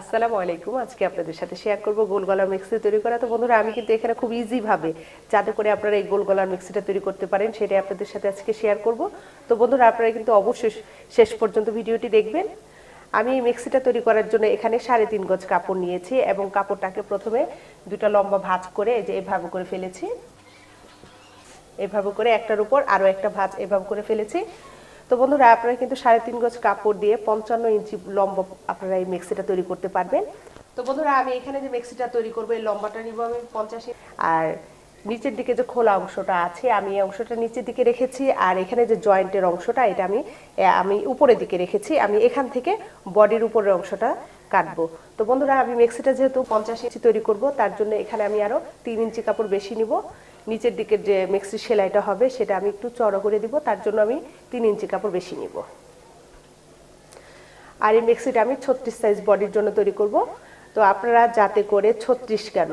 আসসালামু আলাইকুম। আজকে আপনাদের সাথে শেয়ার করব গোল গলার মিক্সি তৈরি করা। তো বন্ধুরা, আমি কিন্তু এখানে খুব ইজি ভাবে যাতে করে আপনারা এই গোল গলার মিক্সিটা তৈরি করতে পারেন, সেটাই আপনাদের সাথে আজকে শেয়ার করব। তো বন্ধুরা, আপনারা কিন্তু অবশ্যই শেষ পর্যন্ত ভিডিওটি দেখবেন। আমি এই মিক্সিটা তৈরি করার জন্য এখানে সাড়ে তিন গজ কাপড় নিয়েছি এবং কাপড়টাকে প্রথমে দুটা লম্বা ভাঁজ করে এই যে এভাবে করে ফেলেছি। এভাবে করে একটার উপর আরও একটা ভাঁজ এভাবে করে ফেলেছি। তো বন্ধুরা, আপনারা কিন্তু সাড়ে তিন গজ কাপড় দিয়ে পঞ্চান্ন ইঞ্চি লম্বা আপনারা এই মিক্সিটা তৈরি করতে পারবেন। তো বন্ধুরা, আমি এখানে যে মিক্সিটা তৈরি করব, এই লম্বাটা নিব আমি পঞ্চাশ আর নিচের দিকে যে খোলা অংশটা আছে, আমি এই অংশটা নিচের দিকে রেখেছি। আর এখানে যে জয়েন্টের অংশটা, এটা আমি আমি উপরের দিকে রেখেছি। আমি এখান থেকে বডির উপরের অংশটা কাটবো। তো বন্ধুরা, আমি মিক্সিটা যেহেতু পঞ্চাশ ইঞ্চি তৈরি করব, তার জন্য এখানে আমি আরও তিন ইঞ্চি কাপড় বেশি নিব। নিচের দিকের যে মিক্সির সেলাইটা হবে, সেটা আমি একটু চড়া করে দিব, তার জন্য আমি তিন ইঞ্চি কাপড় বেশি নিব। আর এই মিক্সিটা আমি ছত্রিশ সাইজ বডির জন্য তৈরি করব। তো আপনারা যাতে করে ছত্রিশ কেন?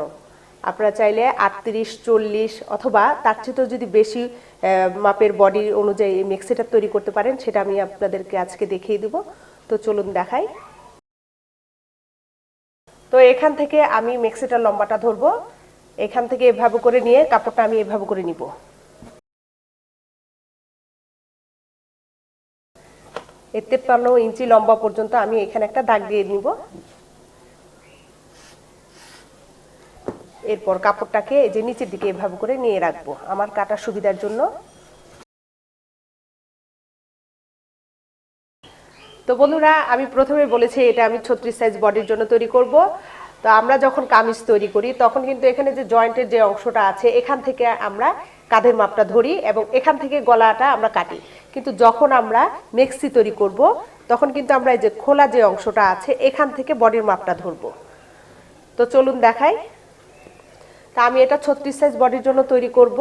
আপনারা চাইলে আটত্রিশ, চল্লিশ অথবা তার চেয়েও যদি বেশি মাপের বডি অনুযায়ী এই মিক্সিটা তৈরি করতে পারেন, সেটা আমি আপনাদেরকে আজকে দেখিয়ে দিব। তো চলুন দেখাই। তো এখান থেকে আমি মিক্সিটার লম্বাটা ধরবো। এখান থেকে এভাবে করে নিয়ে কাপড়টা আমি এভাবে করে নিব। এর তেপ্পান্ন ইঞ্চি লম্বা পর্যন্ত আমি এখানে একটা দাগ দিয়ে নিব। এরপর কাপড়টাকে যে নিচের দিকে এভাবে করে নিয়ে রাখব আমার কাটার সুবিধার জন্য। তো বন্ধুরা, আমি প্রথমে বলেছি এটা আমি ছত্রিশ সাইজ বডির জন্য তৈরি করব। তো আমরা যখন কামিজ তৈরি করি, তখন কিন্তু এখানে যে জয়েন্টের যে অংশটা আছে, এখান থেকে আমরা কাঁধের মাপটা ধরি এবং এখান থেকে গলাটা আমরা কাটি। কিন্তু যখন আমরা মেক্সি তৈরি করব, তখন কিন্তু আমরা এই যে খোলা যে অংশটা আছে, এখান থেকে বডির মাপটা ধরবো। তো চলুন দেখাই। তা আমি এটা ছত্রিশ সাইজ বডির জন্য তৈরি করব।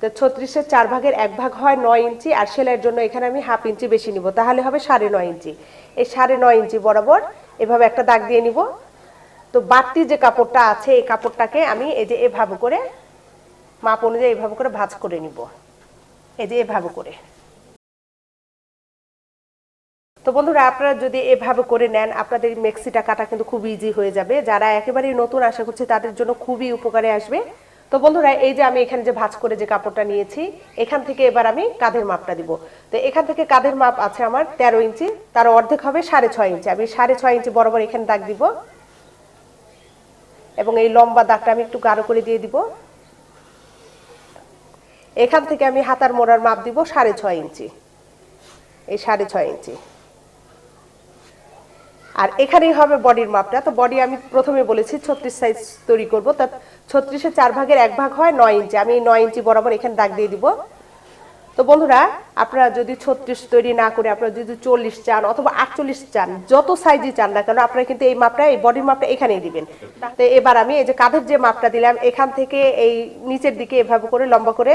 তো ছত্রিশের চার ভাগের এক ভাগ হয় নয় ইঞ্চি, আর সেলাইয়ের জন্য এখানে আমি হাফ ইঞ্চি বেশি নিব। তাহলে হবে সাড়ে নয় ইঞ্চি। এই সাড়ে নয় ইঞ্চি বরাবর এভাবে একটা দাগ দিয়ে নিব। তো বাড়তি যে কাপড়টা আছে, এই কাপড়টাকে আমি এই যে এভাবে করে মাপ অনুযায়ী এভাবে করে ভাজ করে নিব। এই যে এভাবে করে। তো বন্ধুরা, আপনারা যদি এভাবে করে নেন, আপনাদের মেক্সিটা কাটা কিন্তু খুব ইজি হয়ে যাবে। যারা একেবারেই নতুন আশা করছে, তাদের জন্য খুবই উপকারে আসবে। তো বন্ধুরা, এই যে আমি এখানে যে ভাঁজ করে যে কাপড়টা নিয়েছি, এখান থেকে এবার আমি কাঁধের মাপটা দিব। তো এখান থেকে কাঁধের মাপ আছে আমার তেরো ইঞ্চি, তার অর্ধেক হবে সাড়ে ছয় ইঞ্চি। আমি সাড়ে ছয় ইঞ্চি বরাবর এখানে দাগ দিব। এবং এই লম্বা দাগটা আমি একটু গাঢ় করে দিয়ে দিব। এখান থেকে আমি হাতার মোড়ার মাপ দিব সাড়ে ছয় ইঞ্চি। এই সাড়ে ছয় ইঞ্চি। আর এখানেই হবে বডির মাপটা। তো বডি আমি প্রথমে বলেছি ছত্রিশ সাইজ তৈরি করব। তা ছত্রিশের চার ভাগের এক ভাগ হয় নয় ইঞ্চি। আমি নয় ইঞ্চি বরাবর এখানে দাগ দিয়ে দিব। তো বন্ধুরা, আপনারা যদি ছত্রিশ তৈরি না করে আপনারা যদি চল্লিশ চান অথবা আটচল্লিশ চান, যত সাইজই চান না কেন, আপনারা কিন্তু এই মাপটা, এই বডির মাপটা এখানেই দিবেন। তো এবার আমি এই যে কাঁধের যে মাপটা দিলাম, এখান থেকে এই নিচের দিকে এভাবে করে, লম্বা করে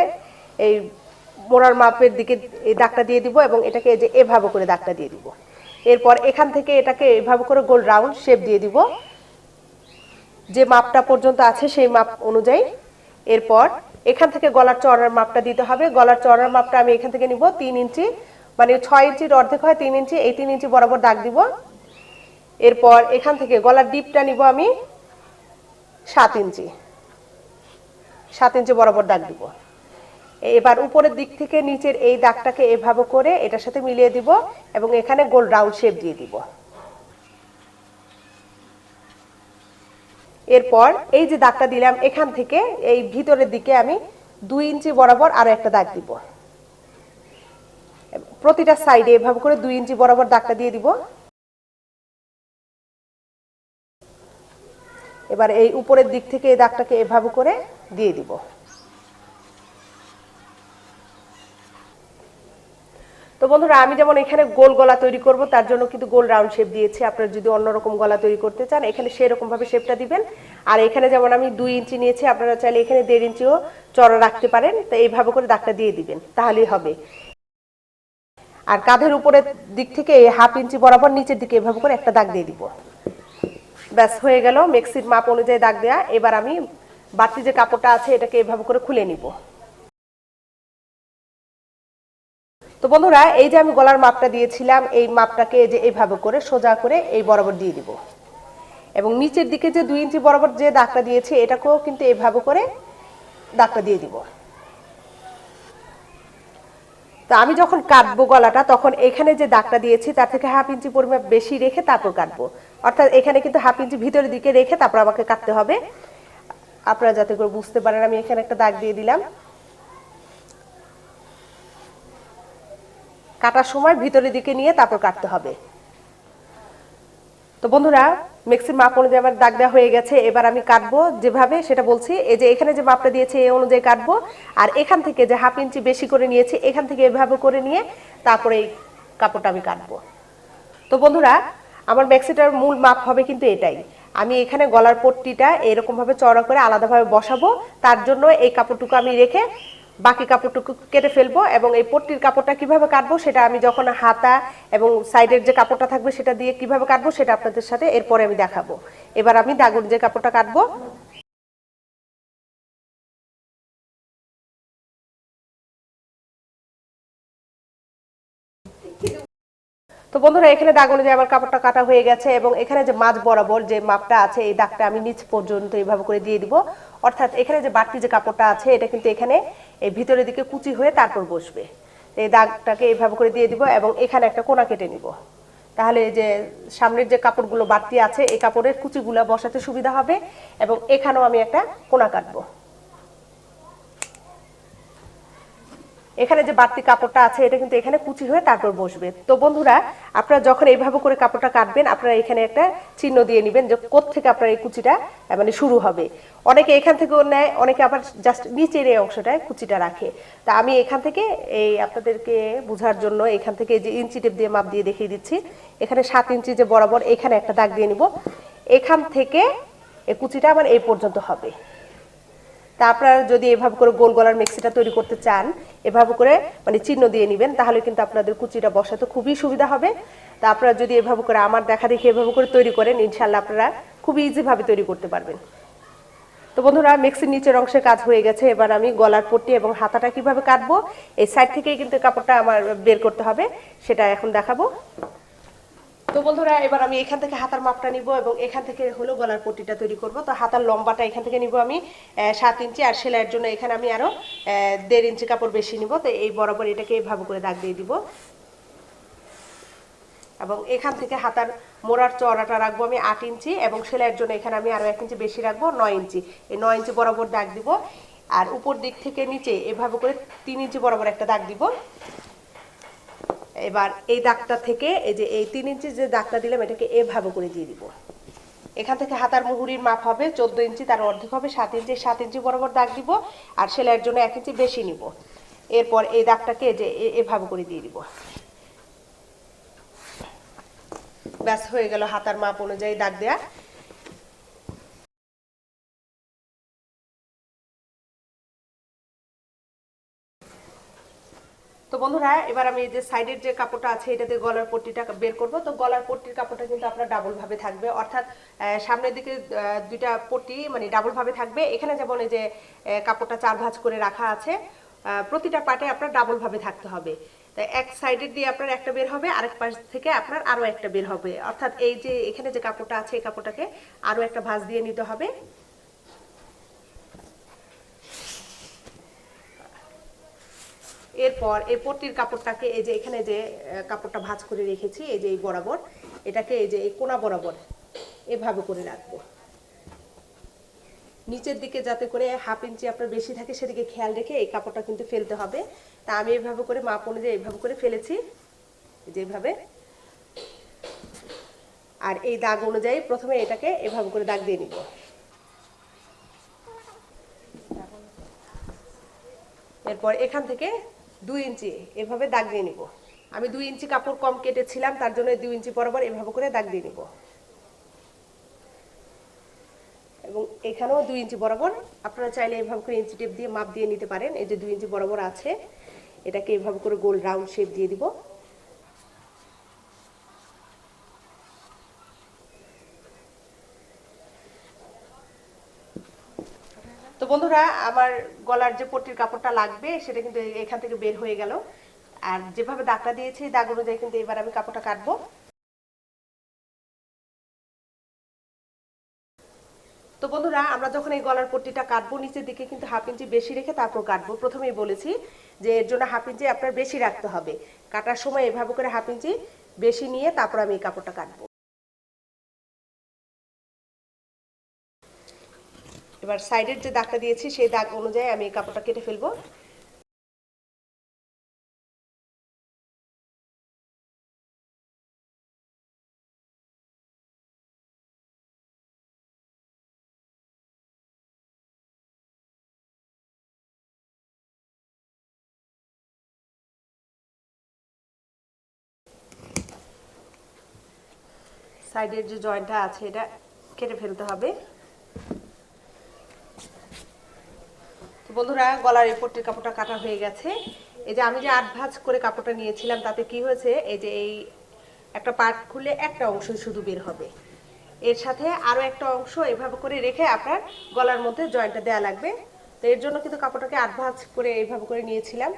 এই মোড়ার মাপের দিকে এই দাগটা দিয়ে দিব এবং এটাকে যে এভাবে করে দাগটা দিয়ে দিব। এরপর এখান থেকে এটাকে এভাবে করে গোল রাউন্ড শেপ দিয়ে দিব। যে মাপটা পর্যন্ত আছে সেই মাপ অনুযায়ী। এরপর এখান থেকে গলার চড়ার মাপটা দিতে হবে। গলার চড়ার মাপটা আমি এখান থেকে নিব তিন ইঞ্চি মানে ছয় ইঞ্চির অর্ধেক হয়, তিন ইঞ্চি, এই তিন ইঞ্চি বরাবর দাগ দিব। এরপর এখান থেকে গলার ডিপটা নিব আমি সাত ইঞ্চি সাত ইঞ্চি বরাবর দাগ দিব। এবার উপরের দিক থেকে নিচের এই দাগটাকে এভাবে করে এটার সাথে মিলিয়ে দিব এবং এখানে গোল রাউন্ড শেপ দিয়ে দিব। এরপর এই যে দাগটা দিলাম এখান থেকে, এই ভিতরের দিকে আমি দুই ইঞ্চি বরাবর আরও একটা দাগ দিব। প্রতিটা সাইডে এভাবে করে দুই ইঞ্চি বরাবর দাগটা দিয়ে দিব। এবার এই উপরের দিক থেকে এই দাগটাকে এভাবে করে দিয়ে দিব। বন্ধুরা, আমি যেমন এখানে গোল গলা তৈরি করব, তার জন্য কিন্তু গোল রাউন্ড শেপ দিয়েছি। আপনারা যদি অন্যরকম গলা তৈরি করতে চান, এখানে সেরকম ভাবে শেপটা দিবেন। আর এখানে যেমন আমি দুই ইঞ্চি নিয়েছি, আপনারা চাইলে এখানে দেড় ইঞ্চিও চড়া রাখতে পারেন। তো এইভাবে করে দাগটা দিয়ে দিবেন, তাহলেই হবে। আর কাঁধের উপরের দিক থেকে হাফ ইঞ্চি বরাবর নিচের দিকে এভাবে করে একটা দাগ দিয়ে দিব। ব্যাস, হয়ে গেল। মেক্সির মাপ অনুযায়ী দাগ দেয়া। এবার আমি বাড়তি যে কাপড়টা আছে, এটাকে এভাবে করে খুলে নিব। তো বন্ধুরা, এই যে আমি গলার মাপটা দিয়েছিলাম, এই মাপটাকে যে এইভাবে করে সোজা করে এই বরাবর দিয়ে দিব। এবং নিচের দিকে যে দুই ইঞ্চি বরাবর যে দাগটা দিয়েছি, এটাকেও কিন্তু এভাবে করে দাগটা দিয়ে দিব। তো আমি যখন কাটবো গলাটা, তখন এখানে যে দাগটা দিয়েছি, তার থেকে হাফ ইঞ্চি পরিমাপ বেশি রেখে তারপর কাটবো। অর্থাৎ এখানে কিন্তু হাফ ইঞ্চি ভিতরের দিকে রেখে তারপর আমাকে কাটতে হবে। আপনারা যাতে করে বুঝতে পারেন, আমি এখানে একটা দাগ দিয়ে দিলাম। কাটার সময় ভিতরের দিকে নিয়ে তারপর কাটতে হবে। তো বন্ধুরা, মিক্সির মাপ অনুযায়ী আমার দাগ দেওয়া হয়ে গেছে, এবার আমি কাটবো যেভাবে সেটা বলছি। এই যে এখানে যে মাপটা দিয়েছে, এই অনুযায়ী কাটবো। আর এখান থেকে যে হাফ ইঞ্চি বেশি করে নিয়েছি, এখান থেকে এভাবে করে নিয়ে তারপরে এই কাপড়টা আমি কাটবো। তো বন্ধুরা, আমার ম্যাক্সিটার মূল মাপ হবে কিন্তু এটাই। আমি এখানে গলার পট্টিটা এরকমভাবে চড়া করে আলাদাভাবে বসাবো। তার জন্য এই কাপড়টুকু আমি রেখে বাকি কাপড়টুকু কেটে ফেলব এবং এই পট্টির কাপড়টা কীভাবে কাটবো সেটা আমি যখন হাতা এবং সাইডের যে কাপড়টা থাকবে সেটা দিয়ে কীভাবে কাটবো সেটা আপনাদের সাথে এরপরে আমি দেখাবো। এবার আমি দাগুর যে কাপড়টা কাটবো। তো বন্ধুরা, এখানে দাগ অনুযায়ী আমার কাপড়টা কাটা হয়ে গেছে এবং এখানে যে মাছ বরাবর যে মাপটা আছে, এই দাগটা আমি নিচ পর্যন্ত এইভাবে করে দিয়ে দিব। অর্থাৎ এখানে যে বাড়তি যে কাপড়টা আছে, এটা কিন্তু এখানে এই ভিতরের দিকে কুচি হয়ে তারপর বসবে। এই দাগটাকে এইভাবে করে দিয়ে দিব এবং এখানে একটা কোনা কেটে নিব। তাহলে যে সামনের যে কাপড়গুলো বাড়তি আছে, এই কাপড়ের কুচিগুলো বসাতে সুবিধা হবে এবং এখানেও আমি একটা কোনা কাটবো। এখানে যে বাড়তি কাপড়টা আছে, এটা কিন্তু এখানে কুচি হয়ে তারপর বসবে। তো বন্ধুরা, আপনারা যখন এইভাবে করে কাপড়টা কাটবেন, আপনারা এখানে একটা চিহ্ন দিয়ে নেবেন যে থেকে আপনার এই কুচিটা মানে শুরু হবে। অনেকে এখান থেকেও নেয়, অনেকে আবার জাস্ট নিচের এই অংশটায় কুচিটা রাখে। তা আমি এখান থেকে এই আপনাদেরকে বোঝার জন্য এখান থেকে যে ইঞ্চি টেপ দিয়ে মাপ দিয়ে দেখিয়ে দিচ্ছি। এখানে সাত ইঞ্চি যে বরাবর এখানে একটা দাগ দিয়ে নিব। এখান থেকে এই কুচিটা আমার এই পর্যন্ত হবে। তা আপনারা যদি এভাবে করে গোল গলার মিক্সিটা তৈরি করতে চান, এভাবে করে মানে চিহ্ন দিয়ে নেবেন, তাহলে কিন্তু আপনাদের কুচিটা বসাতে খুবই সুবিধা হবে। তা আপনারা যদি এভাবে করে আমার দেখা দেখি এভাবে করে তৈরি করেন ইনশাল্লাহ আপনারা খুবই ইজিভাবে তৈরি করতে পারবেন। তো বন্ধুরা, মিক্সির নিচের অংশে কাজ হয়ে গেছে, এবার আমি গলার পট্টি এবং হাতাটা কীভাবে কাটবো, এই সাইড থেকেই কিন্তু কাপড়টা আমার বের করতে হবে, সেটা এখন দেখাবো। তো বন্ধুরা এবার আমি এখান থেকে হাতার মাপটা নিব এবং এখান থেকে হলো গলার পট্টিটা তৈরি করব। তো হাতার লম্বাটা এখান থেকে নিব আমি সাত ইঞ্চি আর সেলাইয়ের জন্য এখানে আমি আরও আহ, দেড় ইঞ্চি কাপড় বেশি নিব। তো এই বরাবর এটাকে এইভাবে করে দাগ দিয়ে দিব। এবং এখান থেকে হাতার মোড়ার চড়াটা রাখব আমি আট ইঞ্চি এবং সেলাইয়ের জন্য এখানে আমি আরও এক ইঞ্চি বেশি রাখব নয় ইঞ্চি। এই নয় ইঞ্চি বরাবর দাগ দিব। আর উপর দিক থেকে নিচে এভাবে করে তিন ইঞ্চি বরাবর একটা দাগ দিব। এবার এই দাগটা থেকে, এই যে এই তিন ইঞ্চি যে দাগটা দিলাম, এটাকে এভাবে করে দিয়ে দিব। এখান থেকে হাতার মুহুরির মাপ হবে চোদ্দ ইঞ্চি, তার অর্ধেক হবে সাত ইঞ্চি। সাত ইঞ্চি বরাবর দাগ দিব আর সেলাইয়ের জন্য এক ইঞ্চি বেশি নিব। এরপর এই দাগটাকে যে এভাবে করে দিয়ে দিব। ব্যাস, হয়ে গেল হাতার মাপ অনুযায়ী দাগ দেয়া। বন্ধুরা, এবার আমি যে সাইডের যে কাপড়টা আছে, এটাতে গলার পট্টিটা বের করব। তো গলার পট্টির কাপড়টা কিন্তু আপনার ডাবল ভাবে থাকবে। অর্থাৎ সামনের দিকে দুইটা পট্টি মানে ডাবল ভাবে থাকবে। এখানে যেমন এই যে কাপড়টা চার ভাঁজ করে রাখা আছে প্রতিটা পাটে আপনার ডাবল ভাবে থাকতে হবে। তাই এক সাইডের দিয়ে আপনার একটা বের হবে, আরেক পাশ থেকে আপনার আরও একটা বের হবে। অর্থাৎ এই যে, এখানে যে কাপড়টা আছে, এই কাপড়টাকে আরও একটা ভাঁজ দিয়ে নিতে হবে। এরপর এই পট্টির কাপড়টাকে এই যে এখানে যে কাপড়টা ভাঁজ করে রেখেছি, এই যে এই বরাবর, এটাকে এই যে এই কোনা বরাবর এভাবে করে রাখব। নিচের দিকে যাতে করে হাফ ইঞ্চি আপনার বেশি থাকে সেদিকে খেয়াল রেখে এই কাপড়টা কিন্তু ফেলতে হবে। তা আমি এভাবে করে মাপ অনুযায়ী এইভাবে করে ফেলেছি, এই যে এইভাবে আর এই দাগ অনুযায়ী প্রথমে এটাকে এভাবে করে দাগ দিয়ে নিব। এরপর এখান থেকে দুই ইঞ্চি, এভাবে দাগ দিয়ে নিব। আমি দুই ইঞ্চি কাপড় কম কেটেছিলাম, তার জন্য দুই ইঞ্চি বরাবর এভাবে করে দাগ দিয়ে নিব। এবং এখানেও দুই ইঞ্চি বরাবর, আপনারা চাইলে এভাবে করে ইঞ্চি টেপ দিয়ে মাপ দিয়ে নিতে পারেন। এই যে দুই ইঞ্চি বরাবর আছে, এটাকে এভাবে করে গোল রাউন্ড শেপ দিয়ে দিব। বন্ধুরা, আমার গলার যে পট্টির কাপড়টা লাগবে, সেটা কিন্তু এখান থেকে বের হয়ে গেল। আর যেভাবে দাগটা দিয়েছি, দাগ অনুযায়ী কিন্তু এবার আমি কাপড়টা কাটবো। তো বন্ধুরা, আমরা যখন এই গলার পট্টিটা কাটবো, নিচের দিকে কিন্তু হাফ ইঞ্চি বেশি রেখে তারপর কাটবো। প্রথমেই বলেছি যে, এর জন্য হাফ ইঞ্চি আপনার বেশি রাখতে হবে। কাটার সময় এভাবে করে হাফ ইঞ্চি বেশি নিয়ে তারপর আমি এই কাপড়টা কাটবো। এবার সাইডের যে দাগটা দিয়েছি, সেই দাগ অনুযায়ী আমি কাপড়টা কেটে ফেলব। সাইডের যে জয়েন্টটা আছে, এটা কেটে ফেলতে হবে। তো বন্ধুরা, গলার এই কাপড়টা কাটা হয়ে গেছে। এই যে আমি যে আট ভাঁজ করে কাপড়টা নিয়েছিলাম, তাতে কি হয়েছে? এই যে এই একটা পার্ট খুলে একটা অংশ শুধু বের হবে। এর সাথে আরও একটা অংশ এভাবে করে রেখে আপনার গলার মধ্যে জয়েন্টটা দেওয়া লাগবে। তো এর জন্য কিন্তু কাপড়টাকে আট ভাঁজ করে এইভাবে করে নিয়েছিলাম।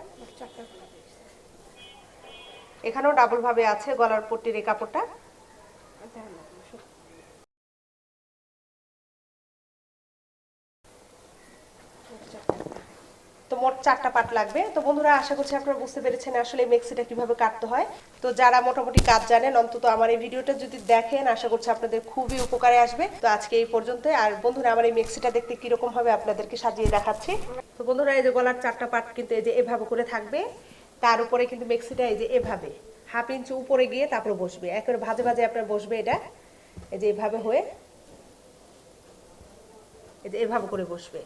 এখানেও ডাবলভাবে আছে গলার পট্টির এই কাপড়টা। মোট চারটা পাট লাগবে। তো বন্ধুরা, আশা করছি আপনারা বুঝতে পেরেছেন আসলে মেক্সিটা কীভাবে কাটতে হয়। তো যারা মোটামুটি কাজ জানেন, অন্তত আমার এই ভিডিওটা যদি দেখেন, আশা করছি আপনাদের খুবই উপকারে আসবে। তো আজকে এই পর্যন্ত আর বন্ধুরা, আমার এই মেক্সিটা দেখতে কীরকম হবে আপনাদেরকে সাজিয়ে দেখাচ্ছি। তো বন্ধুরা, এই যে গলার চারটা পাট কিন্তু এই যে এভাবে করে থাকবে। তার উপরে কিন্তু মেক্সিটা এই যে এভাবে হাফ ইঞ্চ উপরে গিয়ে তারপরে বসবে। একেবারে ভাজে ভাজে আপনার বসবে এটা। এই যে এভাবে হয়ে এই যে এভাবে করে বসবে।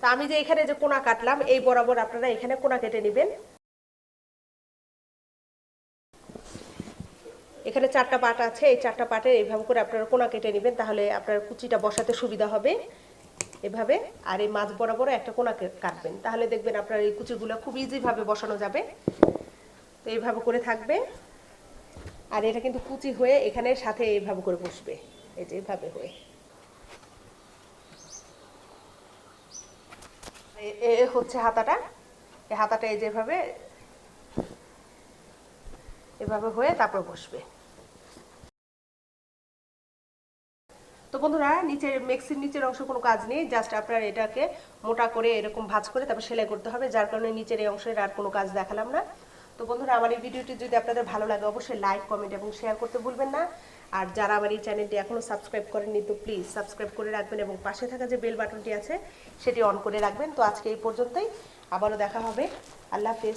তা আমি যে এখানে যে কোনা কাটলাম, এই বরাবর আপনারা এখানে কোনা কেটে নেবেন। এখানে চারটা পাট আছে, এই চারটা পাটের এইভাবে করে আপনারা কোনা কেটে নেবেন, তাহলে আপনার কুচিটা বসাতে সুবিধা হবে। এভাবে, আর এই মাছ বরাবর একটা কোনা কাটবেন। তাহলে দেখবেন আপনার এই কুচিগুলো খুব ইজি ভাবে বসানো যাবে। তো এইভাবে করে থাকবে। আর এটা কিন্তু কুচি হয়ে এখানে সাথে এইভাবে করে বসবে। এই যে এইভাবে হয়ে। হচ্ছে হাতাটা। এই হাতাটা এই যেভাবে, এভাবে হয়ে তারপর বসবে। তো বন্ধুরা, নিচের মেক্সির নিচের অংশ কোনো কাজ নেই, জাস্ট আপনার এটাকে মোটা করে এরকম ভাঁজ করে তারপর সেলাই করতে হবে। যার কারণে নিচের এই অংশের আর কোনো কাজ দেখালাম না। তো বন্ধুরা, আমার এই ভিডিওটি যদি আপনাদের ভালো লাগে, অবশ্যই লাইক কমেন্ট এবং শেয়ার করতে ভুলবেন না। আর যারা আমার এই চ্যানেলটি এখনও সাবস্ক্রাইব করেননি, তো প্লিজ সাবস্ক্রাইব করে রাখবেন এবং পাশে থাকা যে বেল বাটনটি আছে, সেটি অন করে রাখবেন। তো আজকে এই পর্যন্তই। আবারও দেখা হবে। আল্লাহ হাফেজ।